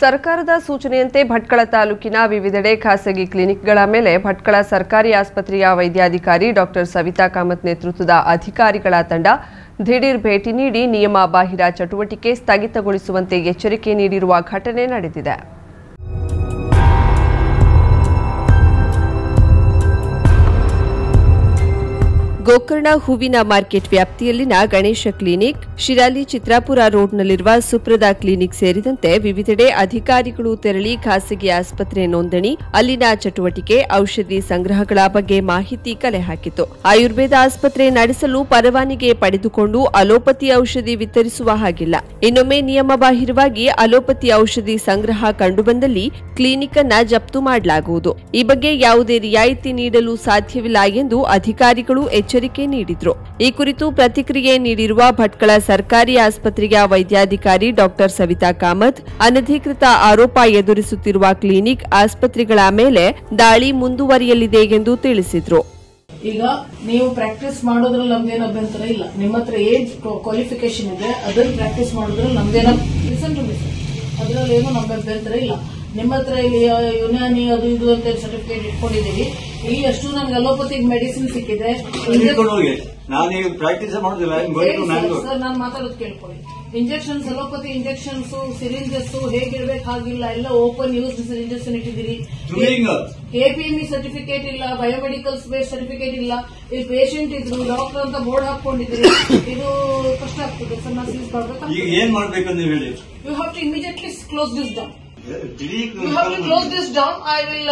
ಸರ್ಕಾರದ ಸೂಚನೆಯಂತೆ ಭಟ್ಕಳ ತಾಲೂಕಿನ ವಿವಿಧೆಡೆ ಖಾಸಗಿ ಕ್ಲಿನಿಕ್ಗಳ ಮೇಲೆ ಭಟ್ಕಳ ಸರ್ಕಾರಿ ಆಸ್ಪತ್ರೆಯ ವೈದ್ಯಾಧಿಕಾರಿ ಡಾಕ್ಟರ್ ಸವಿತಾ ಕಾಮತ್ ನೇತೃತ್ವದ ಅಧಿಕಾರಿಗಳ ತಂಡ ದಿಢೀರ್ ಭೇಟಿ ನೀಡಿ ನಿಯಮ ಬಾಹಿರ ಚಟುವಟಿಕೆ ಸ್ಥಗಿತಗೊಳಿಸುವಂತೆ ಎಚ್ಚರಿಕೆ ನೀಡಿರುವ ಘಟನೆ ನಡೆದಿದೆ. ಗೋಕರ್ಣ ಹೂವಿನ ಮಾರ್ಕೆಟ್ ವ್ಯಾಪ್ತಿಯಲ್ಲಿನ ಗಣೇಶ ಕ್ಲಿನಿಕ್, ಶಿರಾಲಿ ಚಿತ್ರಾಪುರ ರೋಡ್ನಲ್ಲಿರುವ ಸುಪ್ರದಾ ಕ್ಲಿನಿಕ್ ಸೇರಿದಂತೆ ವಿವಿಧೆಡೆ ಅಧಿಕಾರಿಗಳು ತೆರಳಿ ಖಾಸಗಿ ಆಸ್ಪತ್ರೆ ನೋಂದಣಿ, ಅಲ್ಲಿನ ಚಟುವಟಿಕೆ, ಔಷಧಿ ಸಂಗ್ರಹಗಳ ಬಗ್ಗೆ ಮಾಹಿತಿ ಕಲೆ ಹಾಕಿತು. ಆಯುರ್ವೇದ ಆಸ್ಪತ್ರೆ ನಡೆಸಲು ಪರವಾನಿಗೆ ಪಡೆದುಕೊಂಡು ಅಲೋಪತಿ ಔಷಧಿ ವಿತರಿಸುವ ಹಾಗಿಲ್ಲ. ಇನ್ನೊಮ್ಮೆ ನಿಯಮಬಾಹಿರವಾಗಿ ಅಲೋಪತಿ ಔಷಧಿ ಸಂಗ್ರಹ ಕಂಡುಬಂದಲ್ಲಿ ಕ್ಲಿನಿಕ್ ಅನ್ನ ಜಪ್ತು ಮಾಡಲಾಗುವುದು. ಈ ಬಗ್ಗೆ ಯಾವುದೇ ರಿಯಾಯಿತಿ ನೀಡಲು ಸಾಧ್ಯವಿಲ್ಲ ಎಂದು ಅಧಿಕಾರಿಗಳು ಎಚ್ಚರಿಕೆ ನೀಡಿದ್ರು. ಈ ಕುರಿತು ಪ್ರತಿಕ್ರಿಯೆ ನೀಡಿರುವ ಭಟ್ಕಳ ಸರ್ಕಾರಿ ಆಸ್ಪತ್ರೆಯ ವೈದ್ಯಾಧಿಕಾರಿ ಡಾಕ್ಟರ್ ಸವಿತಾ ಕಾಮತ್, ಅನಧಿಕೃತ ಆರೋಪ ಎದುರಿಸುತ್ತಿರುವ ಕ್ಲಿನಿಕ್ ಆಸ್ಪತ್ರೆಗಳ ಮೇಲೆ ದಾಳಿ ಮುಂದುವರಿಯಲಿದೆ ಎಂದು ತಿಳಿಸಿದ್ರು. ಈಗ ನೀವು ಪ್ರಾಕ್ಟೀಸ್ ಮಾಡೋದ್ರಲ್ಲಿ ನಮ್ದೇನು ಅಭ್ಯಂತರ ಇಲ್ಲ. ನಿಮ್ಮ ಹತ್ರ ಏನ್ ಕ್ವಾಲಿಫಿಕೇಶನ್ ಇದೆ ಅದನ್ನು ಪ್ರಾಕ್ಟೀಸ್ ಮಾಡೋದ್ರಲ್ಲಿ ನಮ್ದೇನೋ ಅದ್ರಲ್ಲಿ ಏನು ನಮ್ಮ ಅಭ್ಯಂತರ ಇಲ್ಲ. ನಿಮ್ಮ ಹತ್ರ ಇಲ್ಲಿ ಯುನಾನಿ ಅದು ಇದು ಅಂತ ಸರ್ಟಿಫಿಕೇಟ್ ಇಟ್ಕೊಂಡಿದ್ದೀವಿ. ಇಲ್ಲಿ ಅಷ್ಟು ನನ್ಗೆ ಅಲೋಪತಿಕ್ ಮೆಡಿಸಿನ್ ಸಿಕ್ಕಿದೆ. ಪ್ರಾಕ್ಟೀಸ್ ಮಾಡೋದಿಲ್ಲ? ಸರ್ ನಾನು ಮಾತಾಡೋದು ಕೇಳ್ಕೊಳ್ಳಿ. ಇಂಜೆಕ್ಷನ್ಸ್ ಅಲೋಪತಿ ಇಂಜೆಕ್ಷನ್ಸ್ ಸಿರಿಂಜಸ್ ಹೇಗಿರ್ಬೇಕು ಹಾಗಿಲ್ಲ ಎಲ್ಲ ಓಪನ್ ಯೂಸ್ ಸಿರಿಂಜಸ್ ಇಟ್ಟಿದ್ದೀರಿ. ಕೆಪಿಎಂಇ ಸರ್ಟಿಫಿಕೇಟ್ ಇಲ್ಲ ಬಯೋಮೆಡಿಕಲ್ಸ್ ಬೇಸ್ ಸರ್ಟಿಫಿಕೇಟ್ ಇಲ್ಲ. ಇಲ್ಲಿ ಪೇಷಂಟ್ ಇದ್ರು ಡಾಕ್ಟರ್ ಅಂತ ಬೋರ್ಡ್ ಹಾಕೊಂಡಿದ್ದೀರಿ ಇದು ಕಷ್ಟ ಆಗ್ತದೆ. ಸರ್ ನಾನು ಸೀಸ್ ಈಗ ಮಾಡ್ಬೇಕು ಏನ್ ಮಾಡ್ಬೇಕಂತ ನೀವು ಹೇಳಿ. You have to immediately close this down down I will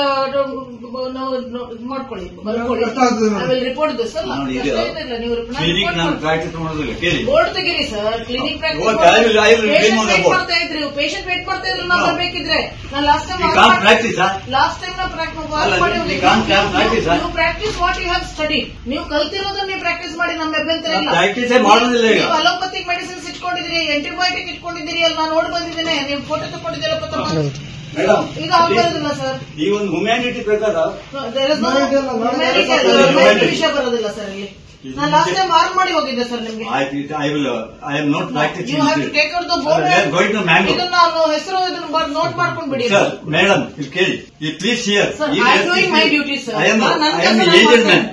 ಮಾಡ್ಕೊಳ್ಳಿ ಬರ್ಕೊಳ್ಳಿ ಐ ವಿಲ್ ರಿಪೋರ್ಟ್ ದಿಸ್ ಅಲ್ಲ ನೋಡಿ, ಇದು ಅಷ್ಟೇ ಇಲ್ಲ, ನೀವು ಕ್ಲಿನಿಕ್ ನಾನು ಪ್ರಾಕ್ಟೀಸ್ ಮಾಡೋದಿಲ್ಲ ಕೇಳಿ ಬೋರ್ಡ್ ತೆಗೀರಿ sir clinic What? I will- I will bring on the board. ಮಾಡ್ತಾ ಇದ್ರಿ ಪೇಷಂಟ್ ವೇಟ್ ಮಾಡ್ತಾ ಇದ್ರು ನಾವು No. ಬರ್ಬೇಕಿದ್ರೆ ನಾನು last time can't practice, huh? Last time ನಾವು ಅಲ್ಲ, you can't practice, huh? ನೀವು practice what you have study ನೀವು ಕಲ್ತಿರೋದನ್ನ ನೀವು ಪ್ರಾಕ್ಟೀಸ್ ಮಾಡಿ ನಮ್ಮ ಅಭ್ಯಂತರ ಇಲ್ಲ ನಾನು practice ಏ ಮಾಡೋದಿಲ್ಲ ಈಗ. ನೀವು ಅಲೋಪತಿಕ್ ಮೆಡಿಸಿನ್ಸ್ ಇಟ್ಕೊಂಡಿದ್ದೀರಿ ಆಂಟಿಬಯೋಟಿಕ್ ಇಟ್ಕೊಂಡಿದ್ದೀರಿ ಅಲ್ಲಿ ನಾನು ನೋಡಿ ಬಂದಿದ್ದೇನೆ. ನೀವು ಫೋಟೋ ತಗೊಂಡಿದ್ದೀರ ಪ್ರಥಮ ಮೇಡಮ್ ಈಗ ಆಗ್ಬರೋದಿಲ್ಲ ಸರ್ ಈ ಒಂದು ಹ್ಯುಮ್ಯಾನಿಟಿ ಪ್ರಕಾರ ವಿಷಯ ಬರೋದಿಲ್ಲ ಸರ್ ಇಲ್ಲಿ. ನಾನು ಲಾಸ್ಟ್ ಟೈಮ್ ವಾರ್ನ್ ಮಾಡಿ ಹೋಗಿದ್ದೆ ಸರ್ ನಿಮಗೆ. I will I am not you have to take out the board going to mango ಇದನ್ನ ನಾನು ಹೆಸರು ಇದನ್ನ ನೋಟ್ ಮಾಡ್ಕೊಂಡು ಬಿಡಿ ಸರ್ ಮೇಡಂ ಇಲ್ಲಿ ಕೇಳಿ you please hear Sir, I doing my duty sir I am I aged man.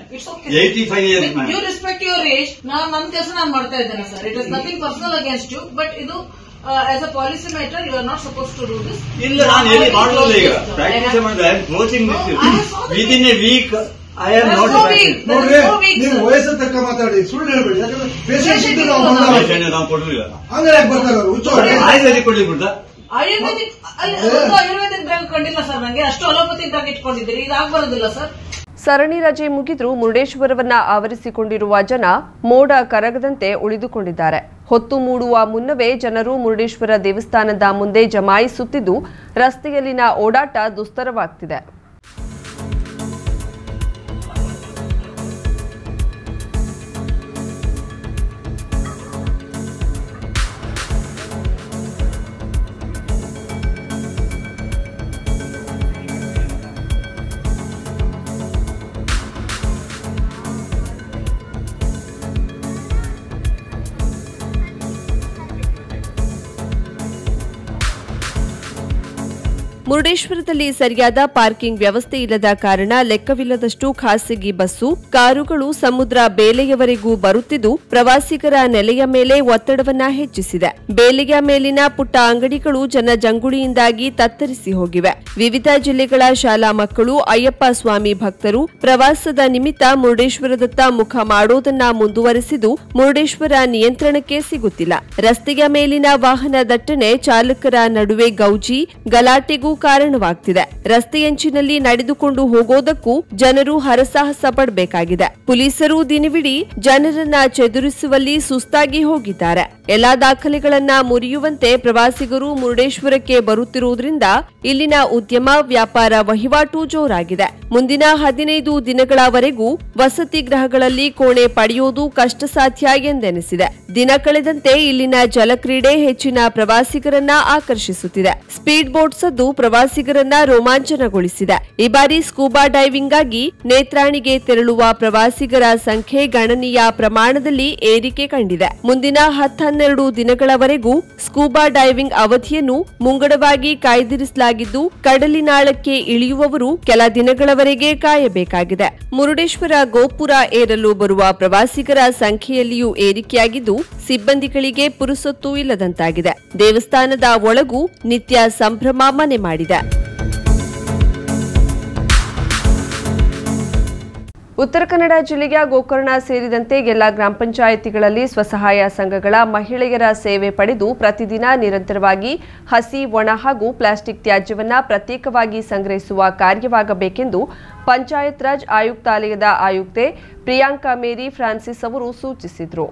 Years man you respect your age ನಾನು ನನ್ನ ಕೆಲಸ ನಾನು ಮಾಡ್ತಾ ಇದ್ದೇನೆ sir it is nothing personal against you but ಇದು as a policy matter you are not suppose to do this ಇಲ್ಲ ನಾನು ಹೇಳಿ ಈಗ. ಪ್ರಾಕ್ಟೀಸ್ ಮಾಡಿದ್ರೆ I am closing with in a week I am not. ನೋಡ್ರಿ ನೀವು ವಯಸ್ಸು ತಕ್ಕ ಮಾತಾಡಿ. ಸುಳ್ಳು ಹೇಳ್ಬೇಡಿ. ಯಾಕಂದ್ರೆ ಪೇಷಂಟ್ ಇದ್ದು ನಾವು ನಾವು ಬಂದವರು. ಹಂಗಾರೆ ಯಾಕೆ ಬರ್ತಾರೆ ಅವರು. ಹುಚ್ಚೋರೆ ಆಯುರ್ವೇದಿಕ್ ಕೊಡ್ಲಿ ಬಿಡ್ದ ಆಯುರ್ವೇದಿಕ್ ಆಯುರ್ವೇದಿಕ್ ಬ್ಯಾಂಕ್ ಕಂಡಿಲ್ಲ ಸರ್ ನಂಗೆ. ಅಷ್ಟು ಅಲೋಪತಿ ಬ್ಯಾಂಕ್ ಇಟ್ಕೊಂಡಿದ್ದೀರಿ. ಇದು ಆಗ್ಬರೋದಿಲ್ಲ ಸರ್ ಸರಣಿ ರಜೆ ಮುಗಿದ್ರೂ ಮುರುಡೇಶ್ವರವನ್ನ ಆವರಿಸಿಕೊಂಡಿರುವ ಜನ ಮೋಡ ಕರಗದಂತೆ ಉಳಿದುಕೊಂಡಿದ್ದಾರೆ. ಹೊತ್ತು ಮೂಡುವ ಮುನ್ನವೇ ಜನರು ಮುರುಡೇಶ್ವರ ದೇವಸ್ಥಾನದ ಮುಂದೆ ಜಮಾಯಿಸುತ್ತಿದ್ದು ರಸ್ತೆಯಲ್ಲಿನ ಓಡಾಟ ದುಸ್ತರವಾಗ್ತಿದೆ. ಮುರುಡೇಶ್ವರದಲ್ಲಿ ಸರಿಯಾದ ಪಾರ್ಕಿಂಗ್ ವ್ಯವಸ್ಥೆ ಇಲ್ಲದ ಕಾರಣ ಲೆಕ್ಕವಿಲ್ಲದಷ್ಟು ಖಾಸಗಿ ಬಸ್ಸು, ಕಾರುಗಳು ಸಮುದ್ರ ಬೇಲೆಯವರೆಗೂ ಬರುತ್ತಿದ್ದು ಪ್ರವಾಸಿಗರ ನೆಲೆಯ ಮೇಲೆ ಒತ್ತಡವನ್ನ ಹೆಚ್ಚಿಸಿದೆ. ಬೇಲೆಯ ಮೇಲಿನ ಪುಟ್ಟ ಅಂಗಡಿಗಳು ಜನಜಂಗುಳಿಯಿಂದಾಗಿ ತತ್ತರಿಸಿ ಹೋಗಿವೆ. ವಿವಿಧ ಜಿಲ್ಲೆಗಳ ಶಾಲಾ ಮಕ್ಕಳು, ಅಯ್ಯಪ್ಪ ಸ್ವಾಮಿ ಭಕ್ತರು ಪ್ರವಾಸದ ನಿಮಿತ್ತ ಮುರುಡೇಶ್ವರದತ್ತ ಮುಖ ಮಾಡೋದನ್ನ ಮುಂದುವರೆಸಿದ್ದು ಮುರುಡೇಶ್ವರ ನಿಯಂತ್ರಣಕ್ಕೆ ಸಿಗುತ್ತಿಲ್ಲ. ರಸ್ತೆಯ ಮೇಲಿನ ವಾಹನ ದಟ್ಟಣೆ ಚಾಲಕರ ನಡುವೆ ಗೌಜಿ, ಗಲಾಟೆಗೂ ಕಾರಣವಾಗ್ತಿದೆ. ರಸ್ತೆಯಂಚಿನಲ್ಲಿ ನಡೆದುಕೊಂಡು ಹೋಗೋದಕ್ಕೂ ಜನರು ಹರಸಾಹಸ ಪಡಬೇಕಾಗಿದೆ. ಪೊಲೀಸರು ದಿನವಿಡೀ ಜನರನ್ನ ಚದುರಿಸುವಲ್ಲಿ ಸುಸ್ತಾಗಿ ಹೋಗಿದ್ದಾರೆ. ಎಲ್ಲಾ ದಾಖಲೆಗಳನ್ನ ಮುರಿಯುವಂತೆ ಪ್ರವಾಸಿಗರು ಮುರುಡೇಶ್ವರಕ್ಕೆ ಬರುತ್ತಿರುವುದರಿಂದ ಇಲ್ಲಿನ ಉದ್ಯಮ ವ್ಯಾಪಾರ ವಹಿವಾಟು ಜೋರಾಗಿದೆ. ಮುಂದಿನ ಹದಿನೈದು ದಿನಗಳವರೆಗೂ ವಸತಿ ಗೃಹಗಳಲ್ಲಿ ಕೋಣೆ ಪಡೆಯುವುದು ಕಷ್ಟ ಸಾಧ್ಯ ಎಂದೆನಿಸಿದೆ. ದಿನ ಕಳೆದಂತೆ ಇಲ್ಲಿನ ಜಲಕ್ರೀಡೆ ಹೆಚ್ಚಿನ ಪ್ರವಾಸಿಗರನ್ನ ಆಕರ್ಷಿಸುತ್ತಿದೆ. ಸ್ಪೀಡ್ ಬೋಟ್ ಸದ್ದು ಪ್ರವಾಸಿಗರನ್ನ ರೋಮಾಂಚನಗೊಳಿಸಿದೆ. ಈ ಬಾರಿ ಸ್ಕೂಬಾ ಡೈವಿಂಗ್ ಆಗಿ ನೇತ್ರಾಣಿಗೆ ತೆರಳುವ ಪ್ರವಾಸಿಗರ ಸಂಖ್ಯೆ ಗಣನೀಯ ಪ್ರಮಾಣದಲ್ಲಿ ಏರಿಕೆ ಕಂಡಿದೆ. ಮುಂದಿನ ಹತ್ತನ್ನೆರಡು ದಿನಗಳವರೆಗೂ ಸ್ಕೂಬಾ ಡೈವಿಂಗ್ ಅವಧಿಯನ್ನು ಮುಂಗಡವಾಗಿ ಕಾಯ್ದಿರಿಸಲಾಗಿದ್ದು ಕಡಲಿನಾಳಕ್ಕೆ ಇಳಿಯುವವರು ಕೆಲ ದಿನಗಳವರೆಗೆ ಕಾಯಬೇಕಾಗಿದೆ. ಮುರುಡೇಶ್ವರ ಗೋಪುರ ಏರಲು ಬರುವ ಪ್ರವಾಸಿಗರ ಸಂಖ್ಯೆಯಲ್ಲಿಯೂ ಏರಿಕೆಯಾಗಿದ್ದು, ಸಿಬ್ಬಂದಿಗಳಿಗೆ ಪುರುಸೊತ್ತು ಇಲ್ಲದಂತಾಗಿದೆ. ದೇವಸ್ಥಾನದ ಒಳಗೂ ನಿತ್ಯ ಸಂಭ್ರಮ ಮನೆ ಮಾಡಿದೆ. ಉತ್ತರ ಕನ್ನಡ ಜಿಲ್ಲೆಯ ಗೋಕರ್ಣ ಸೇರಿದಂತೆ ಎಲ್ಲ ಗ್ರಾಮ ಪಂಚಾಯಿತಿಗಳಲ್ಲಿ ಸ್ವಸಹಾಯ ಸಂಘಗಳ ಮಹಿಳೆಯರ ಸೇವೆ ಪಡೆದು ಪ್ರತಿದಿನ ನಿರಂತರವಾಗಿ ಹಸಿ ಒಣ ಹಾಗೂ ಪ್ಲಾಸ್ಟಿಕ್ ತ್ಯಾಜ್ಯವನ್ನು ಪ್ರತ್ಯೇಕವಾಗಿ ಸಂಗ್ರಹಿಸುವ ಕಾರ್ಯವಾಗಬೇಕೆಂದು ಪಂಚಾಯತ್ ರಾಜ್ ಆಯುಕ್ತಾಲಯದ ಆಯುಕ್ತೆ ಪ್ರಿಯಾಂಕಾ ಮೇರಿ ಫ್ರಾನ್ಸಿಸ್ ಅವರು ಸೂಚಿಸಿದರು.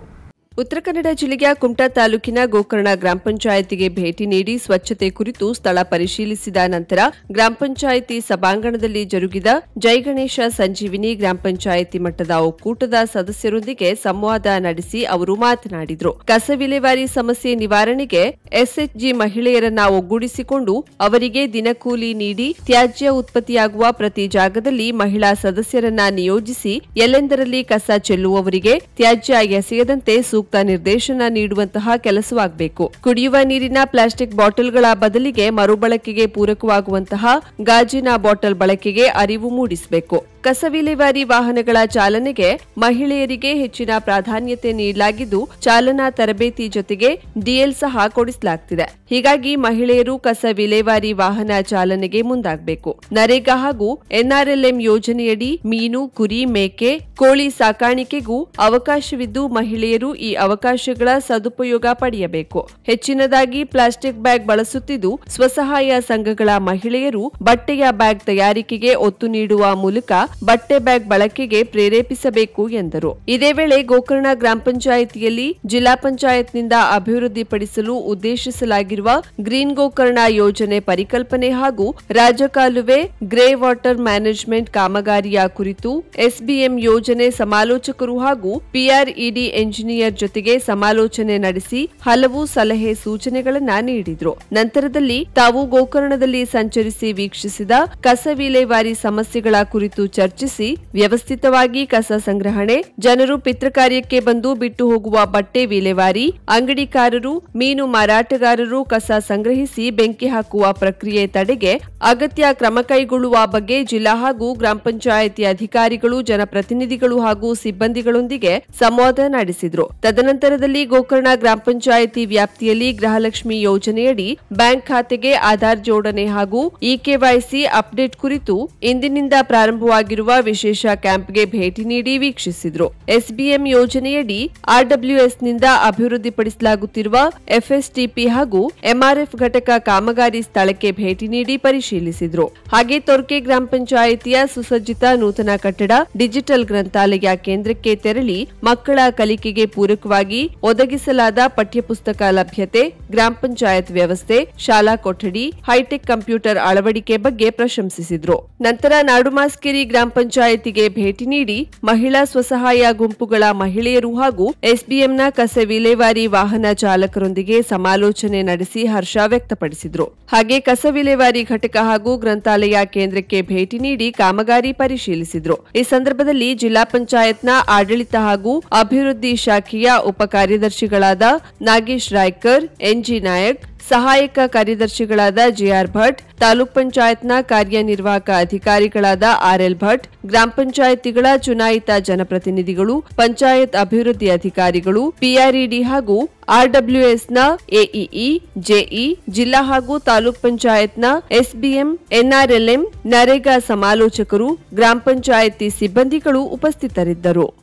ಉತ್ತರ ಕನ್ನಡ ಜಿಲ್ಲೆಯ ಕುಮಟಾ ತಾಲೂಕಿನ ಗೋಕರ್ಣ ಗ್ರಾಮ ಪಂಚಾಯಿತಿಗೆ ಭೇಟಿ ನೀಡಿ ಸ್ವಚ್ಛತೆ ಕುರಿತು ಸ್ಥಳ ಪರಿಶೀಲಿಸಿದ ನಂತರ ಗ್ರಾಮ ಪಂಚಾಯಿತಿ ಸಭಾಂಗಣದಲ್ಲಿ ಜರುಗಿದ ಜೈಗಣೇಶ ಸಂಜೀವಿನಿ ಗ್ರಾಮ ಪಂಚಾಯಿತಿ ಮಟ್ಟದ ಒಕ್ಕೂಟದ ಸದಸ್ಯರೊಂದಿಗೆ ಸಂವಾದ ನಡೆಸಿ ಅವರು ಮಾತನಾಡಿದರು. ಕಸ ವಿಲೇವಾರಿ ಸಮಸ್ಯೆ ನಿವಾರಣೆಗೆ ಎಸ್ಎಚ್ಜಿ ಮಹಿಳೆಯರನ್ನ ಒಗ್ಗೂಡಿಸಿಕೊಂಡು ಅವರಿಗೆ ದಿನಕೂಲಿ ನೀಡಿ ತ್ಯಾಜ್ಯ ಉತ್ಪತ್ತಿಯಾಗುವ ಪ್ರತಿ ಜಾಗದಲ್ಲಿ ಮಹಿಳಾ ಸದಸ್ಯರನ್ನ ನಿಯೋಜಿಸಿ ಎಲ್ಲೆಂದರಲ್ಲಿ ಕಸ ಚೆಲ್ಲುವವರಿಗೆ ತ್ಯಾಜ್ಯ ಎಸೆಯದಂತೆ ನಿರ್ದೇಶನ ನೀಡುವಂತಹ ಕೆಲಸವಾಗಬೇಕು. ಕುಡಿಯುವ ನೀರಿನ ಪ್ಲಾಸ್ಟಿಕ್ ಬಾಟಲ್ಗಳ ಬದಲಿಗೆ ಮರುಬಳಕೆಗೆ ಪೂರಕವಾಗುವಂತಹ ಗಾಜಿನ ಬಾಟಲ್ ಬಳಕೆಗೆ ಅರಿವು ಮೂಡಿಸಬೇಕು. ಕಸ ವಿಲೇವಾರಿ ವಾಹನಗಳ ಚಾಲನೆಗೆ ಮಹಿಳೆಯರಿಗೆ ಹೆಚ್ಚಿನ ಪ್ರಾಧಾನ್ಯತೆ ನೀಡಲಾಗಿದ್ದು, ಚಾಲನಾ ತರಬೇತಿ ಜೊತೆಗೆ ಡಿಎಲ್ ಸಹ ಕೊಡಿಸಲಾಗ್ತಿದೆ. ಹೀಗಾಗಿ ಮಹಿಳೆಯರು ಕಸ ವಿಲೇವಾರಿ ವಾಹನ ಚಾಲನೆಗೆ ಮುಂದಾಗಬೇಕು. ನರೇಗಾ ಹಾಗೂ ಎನ್ಆರ್ಎಲ್ಎಂ ಯೋಜನೆಯಡಿ ಮೀನು, ಕುರಿ, ಮೇಕೆ, ಕೋಳಿ ಸಾಕಾಣಿಕೆಗೂ ಅವಕಾಶವಿದ್ದು ಮಹಿಳೆಯರು ಈ ಅವಕಾಶಗಳ ಸದುಪಯೋಗ ಪಡೆಯಬೇಕು. ಹೆಚ್ಚಿನದಾಗಿ ಪ್ಲಾಸ್ಟಿಕ್ ಬ್ಯಾಗ್ ಬಳಸುತ್ತಿದ್ದು ಸ್ವಸಹಾಯ ಸಂಘಗಳ ಮಹಿಳೆಯರು ಬಟ್ಟೆಯ ಬ್ಯಾಗ್ ತಯಾರಿಕೆಗೆ ಒತ್ತು ನೀಡುವ ಮೂಲಕ ಬಟ್ಟೆ ಬ್ಯಾಗ್ ಬಳಕೆಗೆ ಪ್ರೇರೇಪಿಸಬೇಕು ಎಂದರು. ಇದೇ ವೇಳೆ ಗೋಕರ್ಣ ಗ್ರಾಮ ಪಂಚಾಯಿತಿಯಲ್ಲಿ ಜಿಲ್ಲಾ ಪಂಚಾಯತ್ನಿಂದ ಅಭಿವೃದ್ಧಿಪಡಿಸಲು ಉದ್ದೇಶಿಸಲಾಗಿರುವ ಗ್ರೀನ್ ಗೋಕರ್ಣ ಯೋಜನೆ ಪರಿಕಲ್ಪನೆ ಹಾಗೂ ರಾಜಕಾಲುವೆ ಗ್ರೇ ವಾಟರ್ ಮ್ಯಾನೇಜ್ಮೆಂಟ್ ಕಾಮಗಾರಿಯ ಕುರಿತು ಎಸ್ಬಿಎಂ ಯೋಜನೆ ಸಮಾಲೋಚಕರು ಹಾಗೂ ಪಿಆರ್ಇಡಿ ಎಂಜಿನಿಯರ್ ಜೊತೆಗೆ ಸಮಾಲೋಚನೆ ನಡೆಸಿ ಹಲವು ಸಲಹೆ ಸೂಚನೆಗಳನ್ನ ನೀಡಿದ್ರು. ನಂತರದಲ್ಲಿ ತಾವು ಗೋಕರ್ಣದಲ್ಲಿ ಸಂಚರಿಸಿ ವೀಕ್ಷಿಸಿದ ಕಸ ವಿಲೇವಾರಿ ಸಮಸ್ಯೆಗಳ ಕುರಿತು ಚರ್ಚಿಸಿ ವ್ಯವಸ್ಥಿತವಾಗಿ ಕಸ ಸಂಗ್ರಹಣೆ, ಜನರು ಪಿತೃಕಾರ್ಯಕ್ಕೆ ಬಂದು ಬಿಟ್ಟು ಹೋಗುವ ಬಟ್ಟೆ ವಿಲೇವಾರಿ, ಅಂಗಡಿಕಾರರು, ಮೀನು ಮಾರಾಟಗಾರರು ಕಸ ಸಂಗ್ರಹಿಸಿ ಬೆಂಕಿ ಹಾಕುವ ಪ್ರಕ್ರಿಯೆ ತಡೆಗೆ ಅಗತ್ಯ ಕ್ರಮ ಕೈಗೊಳ್ಳುವ ಬಗ್ಗೆ ಜಿಲ್ಲಾ ಹಾಗೂ ಗ್ರಾಮ ಪಂಚಾಯಿತಿ ಅಧಿಕಾರಿಗಳು, ಜನಪ್ರತಿನಿಧಿಗಳು ಹಾಗೂ ಸಿಬ್ಬಂದಿಗಳೊಂದಿಗೆ ಸಂವಾದ ನಡೆಸಿದ್ರು. ತದನಂತರದಲ್ಲಿ ಗೋಕರ್ಣ ಗ್ರಾಮ ಪಂಚಾಯಿತಿ ವ್ಯಾಪ್ತಿಯಲ್ಲಿ ಗೃಹಲಕ್ಷ್ಮಿ ಯೋಜನೆಯಡಿ ಬ್ಯಾಂಕ್ ಖಾತೆಗೆ ಆಧಾರ್ ಜೋಡಣೆ ಹಾಗೂ ಇಕೆವೈಸಿ ಅಪ್ಡೇಟ್ ಕುರಿತು ಇಂದಿನಿಂದ ಪ್ರಾರಂಭವಾಗಿರುವ ವಿಶೇಷ ಕ್ಯಾಂಪ್ಗೆ ಭೇಟಿ ನೀಡಿ ವೀಕ್ಷಿಸಿದರು. ಎಸ್ಬಿಎಂ ಯೋಜನೆಯಡಿ ಆರ್ಡಬ್ಲ್ಯೂಎಸ್ನಿಂದ ಅಭಿವೃದ್ಧಿಪಡಿಸಲಾಗುತ್ತಿರುವ ಎಫ್ಎಸ್ಟಿಪಿ ಹಾಗೂ ಎಂಆರ್ಎಫ್ ಘಟಕ ಕಾಮಗಾರಿ ಸ್ಥಳಕ್ಕೆ ಭೇಟಿ ನೀಡಿ ಪರಿಶೀಲಿಸಿದರು. ಹಾಗೆ ತೊರ್ಕೆ ಗ್ರಾಮ ಪಂಚಾಯಿತಿಯ ಸುಸಜ್ಜಿತ ನೂತನ ಕಟ್ಟಡ ಡಿಜಿಟಲ್ ಗ್ರಂಥಾಲಯ ಕೇಂದ್ರಕ್ಕೆ ತೆರಳಿ ಮಕ್ಕಳ ಕಲಿಕೆಗೆ ಪೂರಕವಾಗಿ ಒದಗಿಸಲಾದ ಪಠ್ಯಪುಸ್ತಕ ಲಭ್ಯತೆ, ಗ್ರಾಮ ಪಂಚಾಯತ್ ವ್ಯವಸ್ಥೆ, ಶಾಲಾ ಕೊಠಡಿ, ಹೈಟೆಕ್ ಕಂಪ್ಯೂಟರ್ ಅಳವಡಿಕೆ ಬಗ್ಗೆ ಪ್ರಶಂಸಿಸಿದ್ರು. ನಂತರ ನಾಡುಮಾಸ್ಕೇರಿ ಗ್ರಾಮ ಪಂಚಾಯಿತಿಗೆ ಭೇಟಿ ನೀಡಿ ಮಹಿಳಾ ಸ್ವಸಹಾಯ ಗುಂಪುಗಳ ಮಹಿಳೆಯರು ಹಾಗೂ ಎಸ್ಬಿಎಂನ ಕಸ ವಿಲೇವಾರಿ ವಾಹನ ಚಾಲಕರೊಂದಿಗೆ ಸಮಾಲೋಚನೆ ನಡೆಸಿ ಹರ್ಷ ವ್ಯಕ್ತಪಡಿಸಿದ್ರು. ಹಾಗೆ ಕಸ ವಿಲೇವಾರಿ ಘಟಕ ಹಾಗೂ ಗ್ರಂಥಾಲಯ ಕೇಂದ್ರಕ್ಕೆ ಭೇಟಿ ನೀಡಿ ಕಾಮಗಾರಿ ಪರಿಶೀಲಿಸಿದ್ರು. ಈ ಸಂದರ್ಭದಲ್ಲಿ ಜಿಲ್ಲಾ ಪಂಚಾಯತ್ನ ಆಡಳಿತ ಹಾಗೂ ಅಭಿವೃದ್ಧಿ ಶಾಖೆಯ ಉಪ ಕಾರ್ಯದರ್ಶಿಗಳಾದ ನಾಗೇಶ್ ರಾಯ್ಕರ್, ಎನ್ಜಿ ನಾಯಕ್, ಸಹಾಯಕ ಕಾರ್ಯದರ್ಶಿಗಳಾದ ಜಿಆರ್ ಭಟ್, ತಾಲೂಕ್ ಪಂಚಾಯತ್ನ ಕಾರ್ಯನಿರ್ವಾಹಕ ಅಧಿಕಾರಿಗಳಾದ ಆರ್ಎಲ್ ಭಟ್, ಗ್ರಾಮ ಪಂಚಾಯಿತಿಗಳ ಚುನಾಯಿತ ಜನಪ್ರತಿನಿಧಿಗಳು, ಪಂಚಾಯತ್ ಅಭಿವೃದ್ಧಿ ಅಧಿಕಾರಿಗಳು, ಪಿಆರ್ಇಡಿ ಹಾಗೂ ಆರ್ಡಬ್ಲ್ಯೂಎಸ್ನ ಎಇಇ ಜೆಇ ಜಿಲ್ಲಾ ಹಾಗೂ ತಾಲೂಕ್ ಪಂಚಾಯತ್ನ ಎಸ್ಬಿಎಂ ಎನ್ಆರ್ಎಲ್ಎಂ ನರೇಗಾ ಸಮಾಲೋಚಕರು, ಗ್ರಾಮ ಪಂಚಾಯತಿ ಸಿಬ್ಬಂದಿಗಳು ಉಪಸ್ಥಿತರಿದ್ದರು.